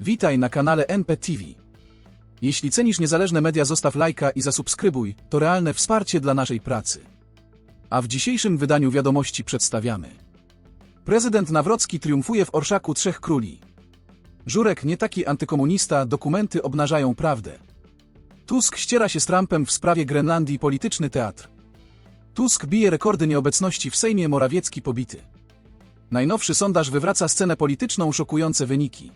Witaj na kanale NPTV. Jeśli cenisz niezależne media, zostaw lajka i zasubskrybuj, to realne wsparcie dla naszej pracy. A w dzisiejszym wydaniu wiadomości przedstawiamy. Prezydent Nawrocki triumfuje w Orszaku Trzech Króli. Żurek nie taki antykomunista, dokumenty obnażają prawdę. Tusk ściera się z Trumpem w sprawie Grenlandii polityczny teatr. Tusk bije rekordy nieobecności w Sejmie Morawiecki pobity. Najnowszy sondaż wywraca scenę polityczną, szokujące wyniki.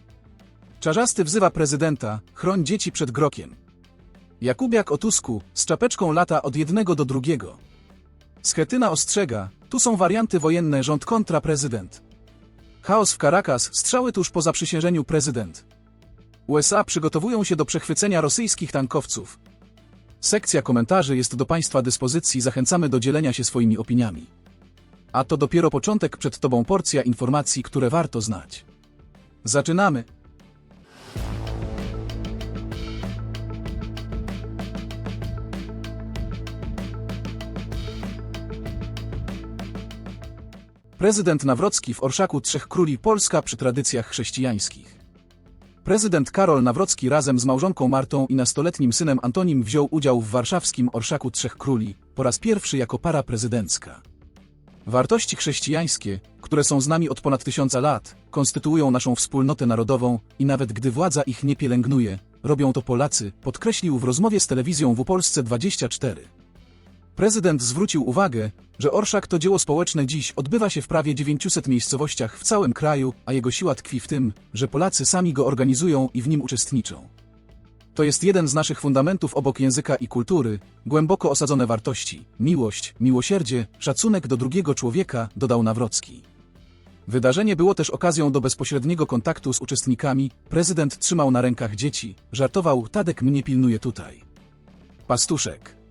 Czarzasty wzywa prezydenta, chroń dzieci przed grokiem. Jakubiak o Tusku, z czapeczką lata od jednego do drugiego. Schetyna ostrzega, tu są warianty wojenne rząd kontra prezydent. Chaos w Caracas, strzały tuż po zaprzysiężeniu prezydent. USA przygotowują się do przechwycenia rosyjskich tankowców. Sekcja komentarzy jest do Państwa dyspozycji, zachęcamy do dzielenia się swoimi opiniami. A to dopiero początek, przed Tobą porcja informacji, które warto znać. Zaczynamy! Prezydent Nawrocki w Orszaku Trzech Króli Polska przy tradycjach chrześcijańskich. Prezydent Karol Nawrocki razem z małżonką Martą i nastoletnim synem Antonim wziął udział w warszawskim Orszaku Trzech Króli, po raz pierwszy jako para prezydencka. Wartości chrześcijańskie, które są z nami od ponad tysiąca lat, konstytuują naszą wspólnotę narodową i nawet gdy władza ich nie pielęgnuje, robią to Polacy, podkreślił w rozmowie z telewizją w Polsce 24. Prezydent zwrócił uwagę, że Orszak to dzieło społeczne dziś odbywa się w prawie 900 miejscowościach w całym kraju, a jego siła tkwi w tym, że Polacy sami go organizują i w nim uczestniczą. To jest jeden z naszych fundamentów obok języka i kultury, głęboko osadzone wartości, miłość, miłosierdzie, szacunek do drugiego człowieka, dodał Nawrocki. Wydarzenie było też okazją do bezpośredniego kontaktu z uczestnikami, prezydent trzymał na rękach dzieci, żartował, Tadek mnie pilnuje tutaj. Pastuszek.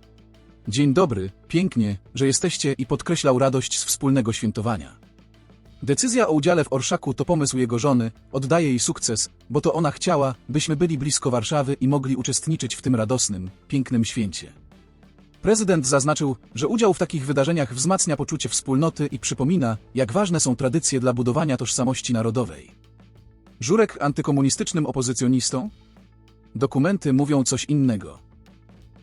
Dzień dobry, pięknie, że jesteście i podkreślał radość z wspólnego świętowania. Decyzja o udziale w Orszaku to pomysł jego żony, oddaje jej sukces, bo to ona chciała, byśmy byli blisko Warszawy i mogli uczestniczyć w tym radosnym, pięknym święcie. Prezydent zaznaczył, że udział w takich wydarzeniach wzmacnia poczucie wspólnoty i przypomina, jak ważne są tradycje dla budowania tożsamości narodowej. Żurek antykomunistycznym opozycjonistą? Dokumenty mówią coś innego.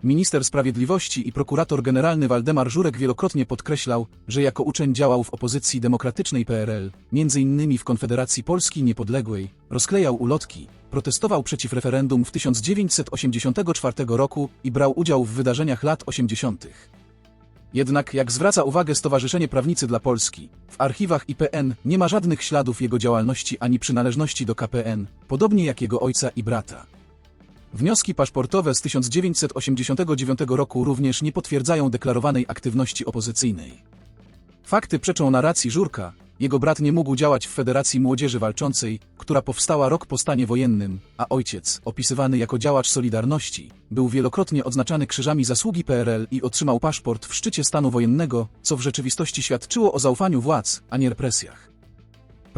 Minister Sprawiedliwości i prokurator generalny Waldemar Żurek wielokrotnie podkreślał, że jako uczeń działał w opozycji demokratycznej PRL, m.in. w Konfederacji Polski Niepodległej, rozklejał ulotki, protestował przeciw referendum w 1984 roku i brał udział w wydarzeniach lat 80. Jednak, jak zwraca uwagę Stowarzyszenie Prawnicy dla Polski, w archiwach IPN nie ma żadnych śladów jego działalności ani przynależności do KPN, podobnie jak jego ojca i brata. Wnioski paszportowe z 1989 roku również nie potwierdzają deklarowanej aktywności opozycyjnej. Fakty przeczą narracji Żurka, jego brat nie mógł działać w Federacji Młodzieży Walczącej, która powstała rok po stanie wojennym, a ojciec, opisywany jako działacz Solidarności, był wielokrotnie odznaczany krzyżami zasługi PRL i otrzymał paszport w szczycie stanu wojennego, co w rzeczywistości świadczyło o zaufaniu władz, a nie represjach.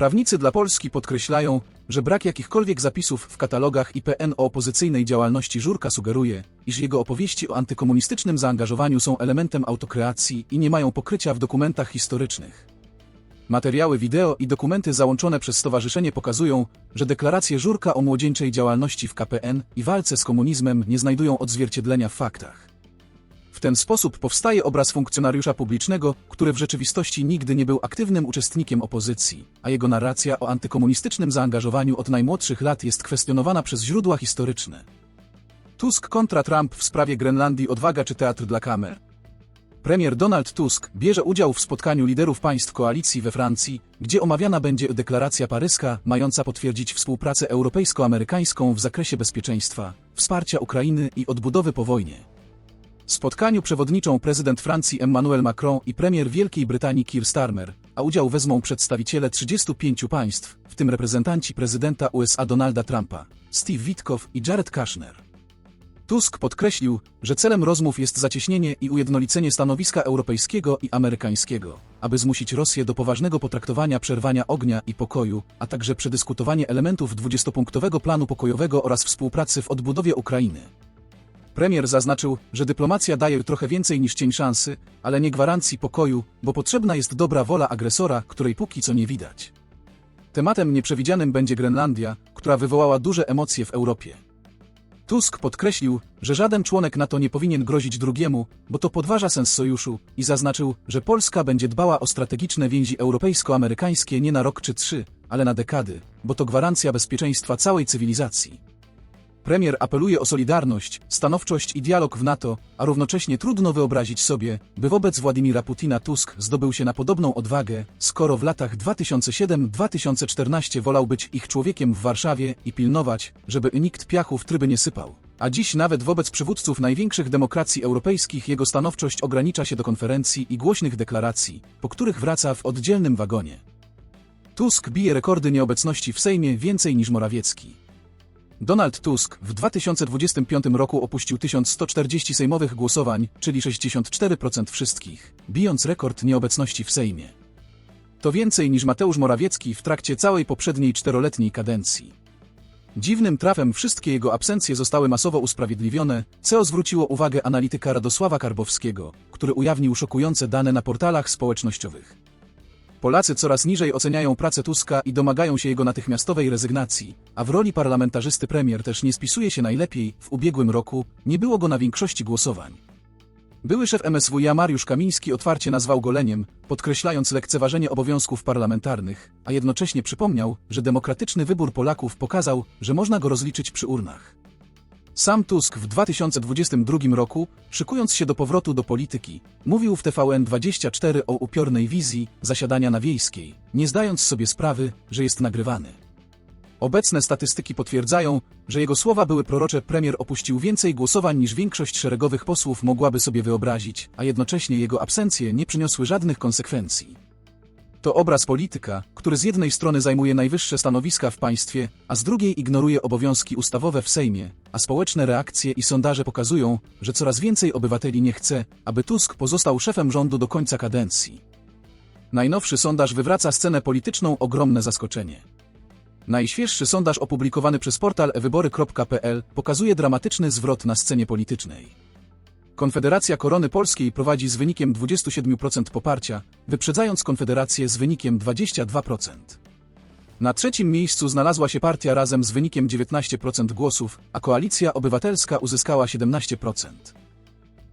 Prawnicy dla Polski podkreślają, że brak jakichkolwiek zapisów w katalogach IPN o opozycyjnej działalności Żurka sugeruje, iż jego opowieści o antykomunistycznym zaangażowaniu są elementem autokreacji i nie mają pokrycia w dokumentach historycznych. Materiały wideo i dokumenty załączone przez stowarzyszenie pokazują, że deklaracje Żurka o młodzieńczej działalności w KPN i walce z komunizmem nie znajdują odzwierciedlenia w faktach. Ten sposób powstaje obraz funkcjonariusza publicznego, który w rzeczywistości nigdy nie był aktywnym uczestnikiem opozycji, a jego narracja o antykomunistycznym zaangażowaniu od najmłodszych lat jest kwestionowana przez źródła historyczne. Tusk kontra Trump w sprawie Grenlandii odwaga czy teatr dla kamer? Premier Donald Tusk bierze udział w spotkaniu liderów państw koalicji we Francji, gdzie omawiana będzie deklaracja paryska mająca potwierdzić współpracę europejsko-amerykańską w zakresie bezpieczeństwa, wsparcia Ukrainy i odbudowy po wojnie. Spotkaniu przewodniczą prezydent Francji Emmanuel Macron i premier Wielkiej Brytanii Keir Starmer, a udział wezmą przedstawiciele 35 państw, w tym reprezentanci prezydenta USA Donalda Trumpa, Steve Witkow i Jared Kushner. Tusk podkreślił, że celem rozmów jest zacieśnienie i ujednolicenie stanowiska europejskiego i amerykańskiego, aby zmusić Rosję do poważnego potraktowania przerwania ognia i pokoju, a także przedyskutowanie elementów dwudziestopunktowego planu pokojowego oraz współpracy w odbudowie Ukrainy. Premier zaznaczył, że dyplomacja daje trochę więcej niż cień szansy, ale nie gwarancji pokoju, bo potrzebna jest dobra wola agresora, której póki co nie widać. Tematem nieprzewidzianym będzie Grenlandia, która wywołała duże emocje w Europie. Tusk podkreślił, że żaden członek NATO nie powinien grozić drugiemu, bo to podważa sens sojuszu i zaznaczył, że Polska będzie dbała o strategiczne więzi europejsko-amerykańskie nie na rok czy trzy, ale na dekady, bo to gwarancja bezpieczeństwa całej cywilizacji. Premier apeluje o solidarność, stanowczość i dialog w NATO, a równocześnie trudno wyobrazić sobie, by wobec Władimira Putina Tusk zdobył się na podobną odwagę, skoro w latach 2007-2014 wolał być ich człowiekiem w Warszawie i pilnować, żeby nikt piachu w tryby nie sypał. A dziś nawet wobec przywódców największych demokracji europejskich jego stanowczość ogranicza się do konferencji i głośnych deklaracji, po których wraca w oddzielnym wagonie. Tusk bije rekordy nieobecności w Sejmie więcej niż Morawiecki. Donald Tusk w 2025 roku opuścił 1140 sejmowych głosowań, czyli 64% wszystkich, bijąc rekord nieobecności w Sejmie. To więcej niż Mateusz Morawiecki w trakcie całej poprzedniej czteroletniej kadencji. Dziwnym trafem wszystkie jego absencje zostały masowo usprawiedliwione, co zwróciło uwagę analityka Radosława Karbowskiego, który ujawnił szokujące dane na portalach społecznościowych. Polacy coraz niżej oceniają pracę Tuska i domagają się jego natychmiastowej rezygnacji, a w roli parlamentarzysty premier też nie spisuje się najlepiej, w ubiegłym roku nie było go na większości głosowań. Były szef MSWiA Mariusz Kamiński otwarcie nazwał go leniem, podkreślając lekceważenie obowiązków parlamentarnych, a jednocześnie przypomniał, że demokratyczny wybór Polaków pokazał, że można go rozliczyć przy urnach. Sam Tusk w 2022 roku, szykując się do powrotu do polityki, mówił w TVN24 o upiornej wizji zasiadania na wiejskiej, nie zdając sobie sprawy, że jest nagrywany. Obecne statystyki potwierdzają, że jego słowa były prorocze. Premier opuścił więcej głosowań niż większość szeregowych posłów mogłaby sobie wyobrazić, a jednocześnie jego absencje nie przyniosły żadnych konsekwencji. To obraz polityka, który z jednej strony zajmuje najwyższe stanowiska w państwie, a z drugiej ignoruje obowiązki ustawowe w Sejmie, a społeczne reakcje i sondaże pokazują, że coraz więcej obywateli nie chce, aby Tusk pozostał szefem rządu do końca kadencji. Najnowszy sondaż wywraca scenę polityczną ogromne zaskoczenie. Najświeższy sondaż opublikowany przez portal ewybory.pl pokazuje dramatyczny zwrot na scenie politycznej. Konfederacja Korony Polskiej prowadzi z wynikiem 27% poparcia, wyprzedzając Konfederację z wynikiem 22%. Na trzecim miejscu znalazła się partia razem z wynikiem 19% głosów, a Koalicja Obywatelska uzyskała 17%.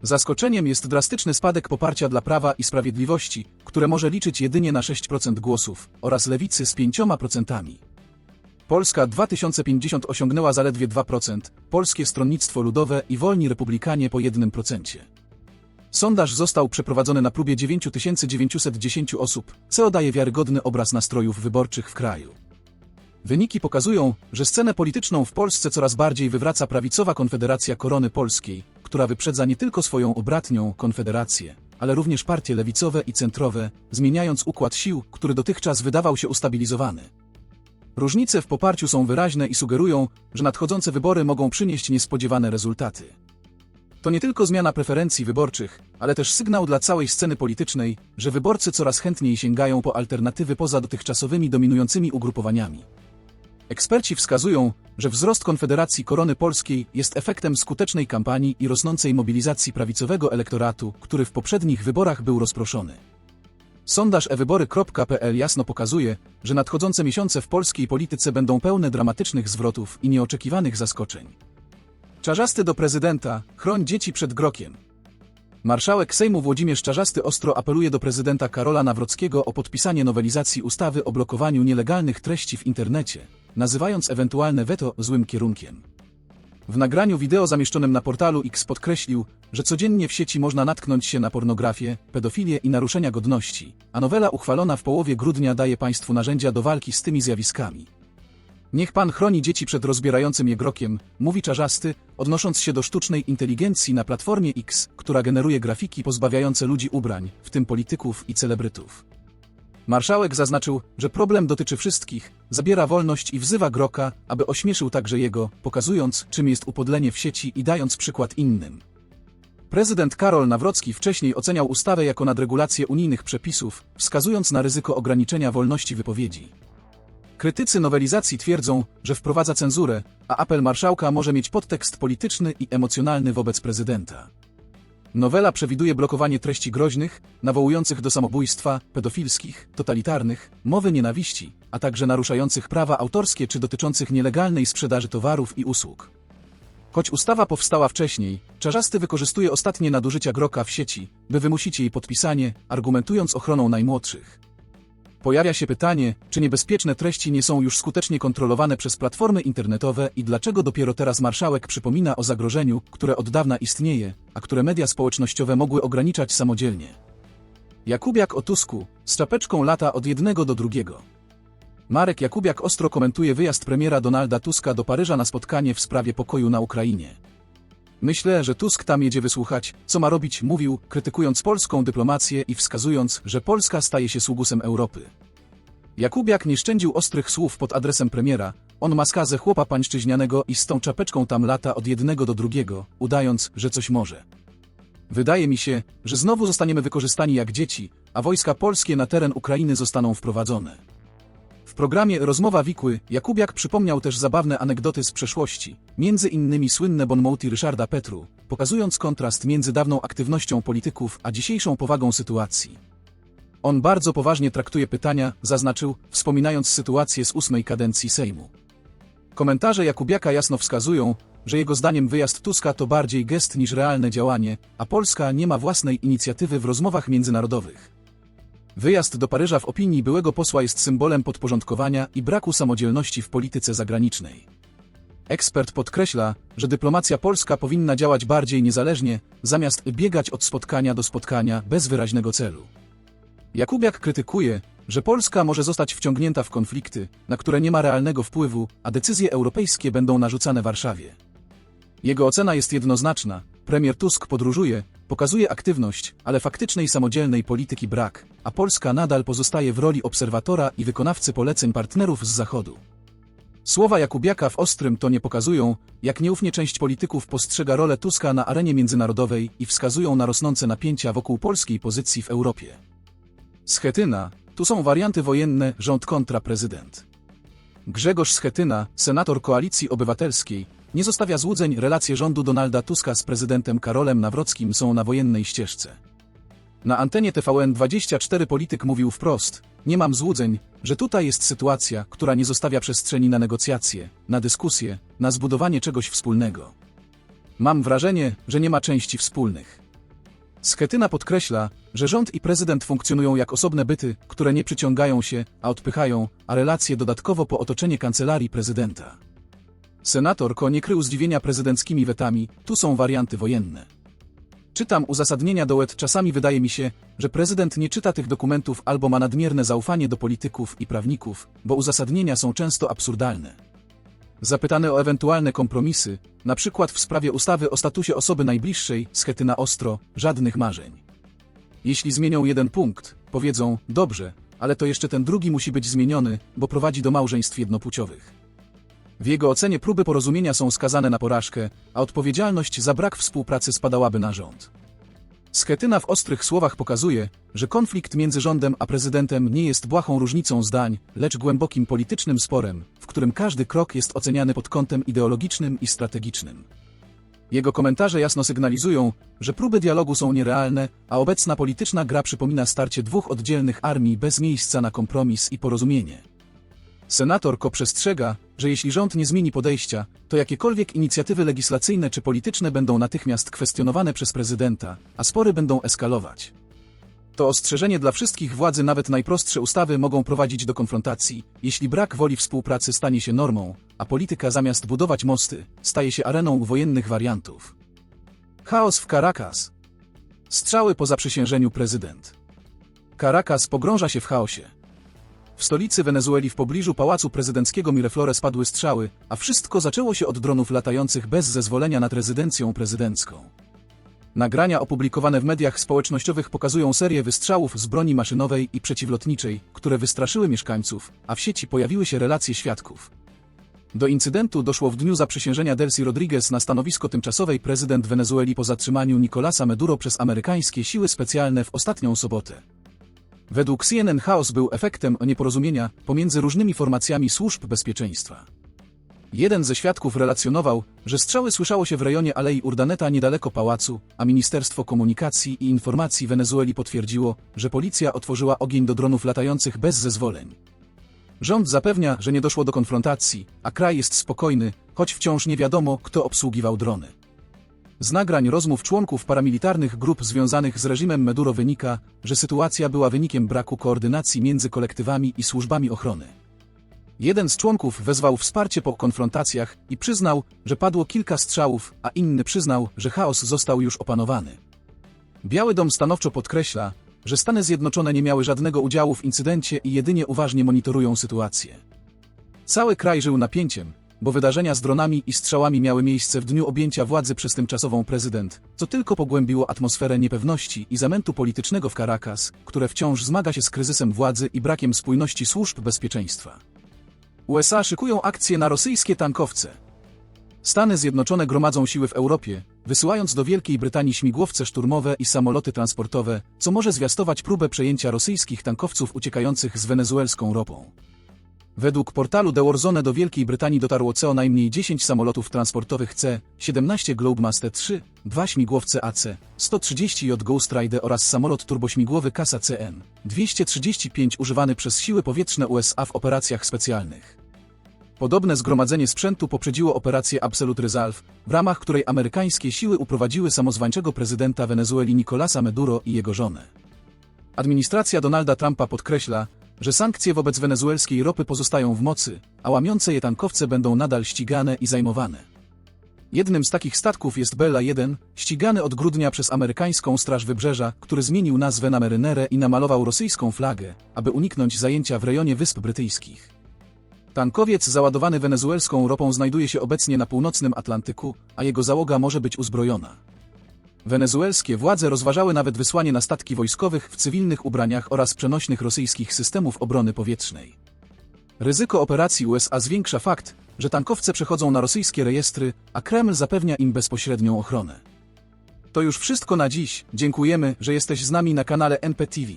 Zaskoczeniem jest drastyczny spadek poparcia dla Prawa i Sprawiedliwości, które może liczyć jedynie na 6% głosów, oraz Lewicy z 5%. Polska 2050 osiągnęła zaledwie 2%, Polskie Stronnictwo Ludowe i Wolni Republikanie po 1%. Sondaż został przeprowadzony na próbie 9910 osób, co daje wiarygodny obraz nastrojów wyborczych w kraju. Wyniki pokazują, że scenę polityczną w Polsce coraz bardziej wywraca prawicowa Konfederacja Korony Polskiej, która wyprzedza nie tylko swoją obratnią Konfederację, ale również partie lewicowe i centrowe, zmieniając układ sił, który dotychczas wydawał się ustabilizowany. Różnice w poparciu są wyraźne i sugerują, że nadchodzące wybory mogą przynieść niespodziewane rezultaty. To nie tylko zmiana preferencji wyborczych, ale też sygnał dla całej sceny politycznej, że wyborcy coraz chętniej sięgają po alternatywy poza dotychczasowymi dominującymi ugrupowaniami. Eksperci wskazują, że wzrost Konfederacji Korony Polskiej jest efektem skutecznej kampanii i rosnącej mobilizacji prawicowego elektoratu, który w poprzednich wyborach był rozproszony. Sondaż ewybory.pl jasno pokazuje, że nadchodzące miesiące w polskiej polityce będą pełne dramatycznych zwrotów i nieoczekiwanych zaskoczeń. Czarzasty do prezydenta, chroń dzieci przed grokiem. Marszałek Sejmu Włodzimierz Czarzasty ostro apeluje do prezydenta Karola Nawrockiego o podpisanie nowelizacji ustawy o blokowaniu nielegalnych treści w internecie, nazywając ewentualne weto złym kierunkiem. W nagraniu wideo zamieszczonym na portalu X podkreślił, że codziennie w sieci można natknąć się na pornografię, pedofilię i naruszenia godności, a nowela uchwalona w połowie grudnia daje państwu narzędzia do walki z tymi zjawiskami. Niech pan chroni dzieci przed rozbierającym je grokiem, mówi czarzasty, odnosząc się do sztucznej inteligencji na platformie X, która generuje grafiki pozbawiające ludzi ubrań, w tym polityków i celebrytów. Marszałek zaznaczył, że problem dotyczy wszystkich, zabiera wolność i wzywa Groka, aby ośmieszył także jego, pokazując, czym jest upodlenie w sieci i dając przykład innym. Prezydent Karol Nawrocki wcześniej oceniał ustawę jako nadregulację unijnych przepisów, wskazując na ryzyko ograniczenia wolności wypowiedzi. Krytycy nowelizacji twierdzą, że wprowadza cenzurę, a apel marszałka może mieć podtekst polityczny i emocjonalny wobec prezydenta. Nowela przewiduje blokowanie treści groźnych, nawołujących do samobójstwa, pedofilskich, totalitarnych, mowy nienawiści, a także naruszających prawa autorskie czy dotyczących nielegalnej sprzedaży towarów i usług. Choć ustawa powstała wcześniej, Czarzasty wykorzystuje ostatnie nadużycia Groka w sieci, by wymusić jej podpisanie, argumentując ochroną najmłodszych. Pojawia się pytanie, czy niebezpieczne treści nie są już skutecznie kontrolowane przez platformy internetowe i dlaczego dopiero teraz marszałek przypomina o zagrożeniu, które od dawna istnieje, a które media społecznościowe mogły ograniczać samodzielnie. Jakubiak o Tusku, z czapeczką lata od jednego do drugiego. Marek Jakubiak ostro komentuje wyjazd premiera Donalda Tuska do Paryża na spotkanie w sprawie pokoju na Ukrainie. Myślę, że Tusk tam jedzie wysłuchać, co ma robić, mówił, krytykując polską dyplomację i wskazując, że Polska staje się sługusem Europy. Jakubiak nie szczędził ostrych słów pod adresem premiera, on ma skazę chłopa pańszczyźnianego i z tą czapeczką tam lata od jednego do drugiego, udając, że coś może. Wydaje mi się, że znowu zostaniemy wykorzystani jak dzieci, a wojska polskie na teren Ukrainy zostaną wprowadzone. Programie Rozmowa Wikły Jakubiak przypomniał też zabawne anegdoty z przeszłości, między innymi słynne bonmoty Ryszarda Petru, pokazując kontrast między dawną aktywnością polityków a dzisiejszą powagą sytuacji. On bardzo poważnie traktuje pytania, zaznaczył, wspominając sytuację z ósmej kadencji Sejmu. Komentarze Jakubiaka jasno wskazują, że jego zdaniem wyjazd Tuska to bardziej gest niż realne działanie, a Polska nie ma własnej inicjatywy w rozmowach międzynarodowych. Wyjazd do Paryża w opinii byłego posła jest symbolem podporządkowania i braku samodzielności w polityce zagranicznej. Ekspert podkreśla, że dyplomacja polska powinna działać bardziej niezależnie, zamiast biegać od spotkania do spotkania bez wyraźnego celu. Jakubiak krytykuje, że Polska może zostać wciągnięta w konflikty, na które nie ma realnego wpływu, a decyzje europejskie będą narzucane Warszawie. Jego ocena jest jednoznaczna. Premier Tusk podróżuje, pokazuje aktywność, ale faktycznej samodzielnej polityki brak, a Polska nadal pozostaje w roli obserwatora i wykonawcy poleceń partnerów z Zachodu. Słowa Jakubiaka w ostrym tonie pokazują, jak nieufnie część polityków postrzega rolę Tuska na arenie międzynarodowej i wskazują na rosnące napięcia wokół polskiej pozycji w Europie. Schetyna, tu są warianty wojenne, rząd kontra prezydent. Grzegorz Schetyna, senator Koalicji Obywatelskiej, nie zostawia złudzeń, relacje rządu Donalda Tuska z prezydentem Karolem Nawrockim są na wojennej ścieżce. Na antenie TVN24 polityk mówił wprost, nie mam złudzeń, że tutaj jest sytuacja, która nie zostawia przestrzeni na negocjacje, na dyskusję, na zbudowanie czegoś wspólnego. Mam wrażenie, że nie ma części wspólnych. Schetyna podkreśla, że rząd i prezydent funkcjonują jak osobne byty, które nie przyciągają się, a odpychają, a relacje dodatkowo po otoczenie kancelarii prezydenta. Senator Ko nie krył zdziwienia prezydenckimi wetami, tu są warianty wojenne. Czytam uzasadnienia do łet, czasami wydaje mi się, że prezydent nie czyta tych dokumentów albo ma nadmierne zaufanie do polityków i prawników, bo uzasadnienia są często absurdalne. Zapytany o ewentualne kompromisy, na przykład w sprawie ustawy o statusie osoby najbliższej, schetyna ostro, żadnych marzeń. Jeśli zmienią jeden punkt, powiedzą, dobrze, ale to jeszcze ten drugi musi być zmieniony, bo prowadzi do małżeństw jednopłciowych. W jego ocenie próby porozumienia są skazane na porażkę, a odpowiedzialność za brak współpracy spadałaby na rząd. Schetyna w ostrych słowach pokazuje, że konflikt między rządem a prezydentem nie jest błahą różnicą zdań, lecz głębokim politycznym sporem, w którym każdy krok jest oceniany pod kątem ideologicznym i strategicznym. Jego komentarze jasno sygnalizują, że próby dialogu są nierealne, a obecna polityczna gra przypomina starcie dwóch oddzielnych armii bez miejsca na kompromis i porozumienie. Senator Ko przestrzega, że jeśli rząd nie zmieni podejścia, to jakiekolwiek inicjatywy legislacyjne czy polityczne będą natychmiast kwestionowane przez prezydenta, a spory będą eskalować. To ostrzeżenie dla wszystkich władzy nawet najprostsze ustawy mogą prowadzić do konfrontacji, jeśli brak woli współpracy stanie się normą, a polityka zamiast budować mosty, staje się areną wojennych wariantów. Chaos w Caracas. Strzały po zaprzysiężeniu prezydent. Caracas pogrąża się w chaosie. W stolicy Wenezueli w pobliżu pałacu prezydenckiego Miraflores padły strzały, a wszystko zaczęło się od dronów latających bez zezwolenia nad rezydencją prezydencką. Nagrania opublikowane w mediach społecznościowych pokazują serię wystrzałów z broni maszynowej i przeciwlotniczej, które wystraszyły mieszkańców, a w sieci pojawiły się relacje świadków. Do incydentu doszło w dniu zaprzysiężenia Delcy Rodriguez na stanowisko tymczasowej prezydent Wenezueli po zatrzymaniu Nicolasa Maduro przez amerykańskie siły specjalne w ostatnią sobotę. Według CNN chaos był efektem nieporozumienia pomiędzy różnymi formacjami służb bezpieczeństwa. Jeden ze świadków relacjonował, że strzały słyszało się w rejonie Alei Urdaneta niedaleko pałacu, a Ministerstwo Komunikacji i Informacji Wenezueli potwierdziło, że policja otworzyła ogień do dronów latających bez zezwoleń. Rząd zapewnia, że nie doszło do konfrontacji, a kraj jest spokojny, choć wciąż nie wiadomo, kto obsługiwał drony. Z nagrań rozmów członków paramilitarnych grup związanych z reżimem Maduro wynika, że sytuacja była wynikiem braku koordynacji między kolektywami i służbami ochrony. Jeden z członków wezwał wsparcie po konfrontacjach i przyznał, że padło kilka strzałów, a inny przyznał, że chaos został już opanowany. Biały Dom stanowczo podkreśla, że Stany Zjednoczone nie miały żadnego udziału w incydencie i jedynie uważnie monitorują sytuację. Cały kraj żył napięciem, bo wydarzenia z dronami i strzałami miały miejsce w dniu objęcia władzy przez tymczasową prezydent, co tylko pogłębiło atmosferę niepewności i zamętu politycznego w Caracas, które wciąż zmaga się z kryzysem władzy i brakiem spójności służb bezpieczeństwa. USA szykują akcje na rosyjskie tankowce. Stany Zjednoczone gromadzą siły w Europie, wysyłając do Wielkiej Brytanii śmigłowce szturmowe i samoloty transportowe, co może zwiastować próbę przejęcia rosyjskich tankowców uciekających z wenezuelską ropą. Według portalu The Warzone do Wielkiej Brytanii dotarło co najmniej 10 samolotów transportowych C-17 Globemaster 3, dwa śmigłowce AC-130J Ghost Rider oraz samolot turbośmigłowy Kasa CN-235 używany przez siły powietrzne USA w operacjach specjalnych. Podobne zgromadzenie sprzętu poprzedziło operację Absolute Resolve, w ramach której amerykańskie siły uprowadziły samozwańczego prezydenta Wenezueli Nicolasa Maduro i jego żonę. Administracja Donalda Trumpa podkreśla, że sankcje wobec wenezuelskiej ropy pozostają w mocy, a łamiące je tankowce będą nadal ścigane i zajmowane. Jednym z takich statków jest Bella 1, ścigany od grudnia przez amerykańską Straż Wybrzeża, który zmienił nazwę na Marynere i namalował rosyjską flagę, aby uniknąć zajęcia w rejonie Wysp Brytyjskich. Tankowiec załadowany wenezuelską ropą znajduje się obecnie na północnym Atlantyku, a jego załoga może być uzbrojona. Wenezuelskie władze rozważały nawet wysłanie na statki wojskowych w cywilnych ubraniach oraz przenośnych rosyjskich systemów obrony powietrznej. Ryzyko operacji USA zwiększa fakt, że tankowce przechodzą na rosyjskie rejestry, a Kreml zapewnia im bezpośrednią ochronę. To już wszystko na dziś, dziękujemy, że jesteś z nami na kanale NPTV.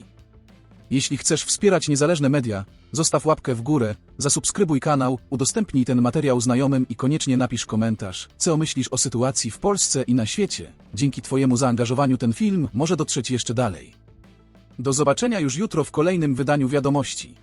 Jeśli chcesz wspierać niezależne media, zostaw łapkę w górę, zasubskrybuj kanał, udostępnij ten materiał znajomym i koniecznie napisz komentarz, co myślisz o sytuacji w Polsce i na świecie. Dzięki Twojemu zaangażowaniu ten film może dotrzeć jeszcze dalej. Do zobaczenia już jutro w kolejnym wydaniu wiadomości.